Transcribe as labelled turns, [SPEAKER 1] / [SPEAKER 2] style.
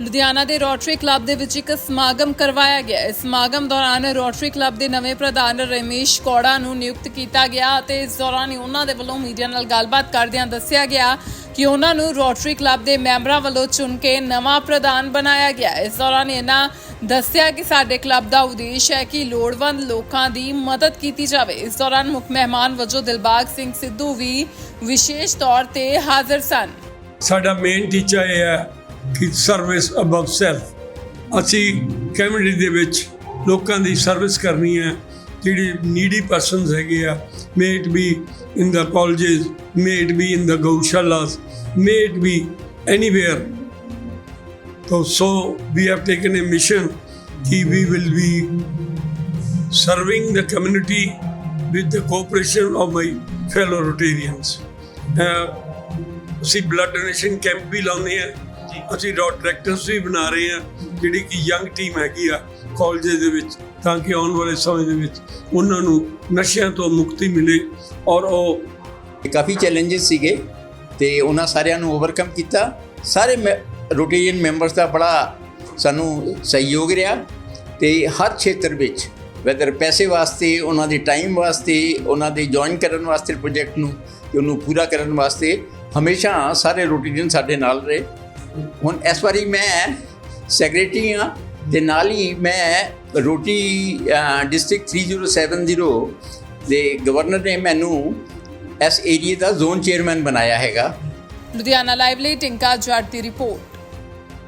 [SPEAKER 1] ਲੁਧਿਆਣਾ ਦੇ rotary club ਦੇ ਵਿੱਚ ਇੱਕ ਸਮਾਗਮ ਕਰਵਾਇਆ ਗਿਆ। ਇਸ ਸਮਾਗਮ ਦੌਰਾਨ ਰੋਟਰੀ ਕਲੱਬ ਦੇ ਨਵੇਂ ਪ੍ਰਧਾਨ ਰਮੇਸ਼ ਕੌੜਾ ਨੂੰ ਨਿਯੁਕਤ ਕੀਤਾ ਗਿਆ ਅਤੇ ਇਸ ਦੌਰਾਨ ਹੀ ਉਹਨਾਂ ਦੇ ਵੱਲੋਂ ਮੀਡੀਆ ਨਾਲ ਗੱਲਬਾਤ ਕਰਦਿਆਂ ਦੱਸਿਆ ਗਿਆ ਕਿ ਉਹਨਾਂ ਨੂੰ ਰੋਟਰੀ ਕਲੱਬ ਦੇ ਮੈਂਬਰਾਂ ਵੱਲੋਂ ਚੁਣ ਕੇ ਨਵਾਂ ਪ੍ਰਧਾਨ ਬਣਾਇਆ ਗਿਆ। ਇਸ ਦੌਰਾਨ ਇਹਨਾਂ ਦੱਸਿਆ ਕਿ ਸਾਡੇ ਕਲੱਬ ਦਾ ਉਦੇਸ਼ ਹੈ ਕਿ ਲੋੜਵੰਦ ਲੋਕਾਂ ਦੀ ਮਦਦ ਕੀਤੀ ਜਾਵੇ। ਇਸ ਦੌਰਾਨ ਮੁੱਖ ਮਹਿਮਾਨ ਵਜੋਂ ਦਿਲਬਾਗ ਸਿੰਘ ਸਿੱਧੂ ਵੀ ਵਿਸ਼ੇਸ਼ ਤੌਰ ਤੇ ਹਾਜ਼ਰ ਸਨ।
[SPEAKER 2] ਸਾਡਾ ਮੇਨ ਟੀਚਾ ਇਹ ਹੈ। ਕਿ ਸਰਵਿਸ ਅਬਵ ਸੈਲਫ ਅਸੀਂ ਕਮਿਊਨਿਟੀ ਦੇ ਵਿੱਚ ਲੋਕਾਂ ਦੀ ਸਰਵਿਸ ਕਰਨੀ ਹੈ ਜਿਹੜੀ ਨੀਡੀ ਪਰਸਨਸ ਹੈਗੇ ਆ may it be in the colleges may it be in the ਗਊਸ਼ਾਲਾਸ may it be anywhere So, so we have taken a mission that we will be serving the community with the cooperation of my fellow Rotarians. ਅਸੀਂ blood donation camp ਵੀ ਲਾਉਂਦੇ ਆ ਅਸੀਂ dot directors ਵੀ ਬਣਾ ਰਹੇ ਹਾਂ, ਜਿਹੜੀ ਕਿ ਯੰਗ ਟੀਮ ਹੈਗੀ ਆ ਕਾਲਜੇ ਦੇ ਵਿੱਚ, ਤਾਂ ਕਿ ਆਉਣ ਵਾਲੇ ਸਮੇਂ ਦੇ ਵਿੱਚ ਉਹਨਾਂ ਨੂੰ ਨਸ਼ਿਆਂ ਤੋਂ ਮੁਕਤੀ ਮਿਲੇ ਔਰ ਉਹ
[SPEAKER 3] ਕਾਫੀ ਚੈਲੰਜਸ ਸੀਗੇ ਤੇ ਉਹਨਾਂ ਸਾਰਿਆਂ ਨੂੰ ਓਵਰਕਮ ਕੀਤਾ। ਸਾਰੇ ਰੋਟੇਰੀਅਨ ਮੈਂਬਰਸ ਦਾ ਬੜਾ ਸਾਨੂੰ ਸਹਿਯੋਗ ਰਿਹਾ ਤੇ ਹਰ ਖੇਤਰ ਵਿੱਚ ਵੈਦਰ ਪੈਸੇ ਵਾਸਤੇ, ਉਹਨਾਂ ਦੇ ਟਾਈਮ ਵਾਸਤੇ, ਉਹਨਾਂ ਦੇ ਜੁਆਇਨ ਕਰਨ ਵਾਸਤੇ ਪ੍ਰੋਜੈਕਟ ਨੂੰ ਤੇ ਉਹਨੂੰ ਪੂਰਾ ਕਰਨ ਵਾਸਤੇ ਹਮੇਸ਼ਾ ਸਾਰੇ ਰੋਟੇਰੀਅਨ ਸਾਡੇ ਨਾਲ ਰਹੇ। ਹੁਣ ਇਸ ਵਾਰੀ ਮੈਂ ਸੈਕਟਰੀ ਹਾਂ ਤੇ ਨਾਲ ਹੀ ਮੈਂ ਰੋਟੀ ਡਿਸਟ੍ਰਿਕਟ 3070 ਦੇ ਗਵਰਨਰ ਨੇ ਮੈਨੂੰ ਇਸ ਏਰੀਆ ਦਾ ਜ਼ੋਨ ਚੇਅਰਮੈਨ ਬਣਾਇਆ ਹੈਗਾ।
[SPEAKER 1] ਲੁਧਿਆਣਾ ਲਾਈਵ ਲਈ ਟਿੰਕਾ ਜੱਟ ਦੀ ਰਿਪੋਰਟ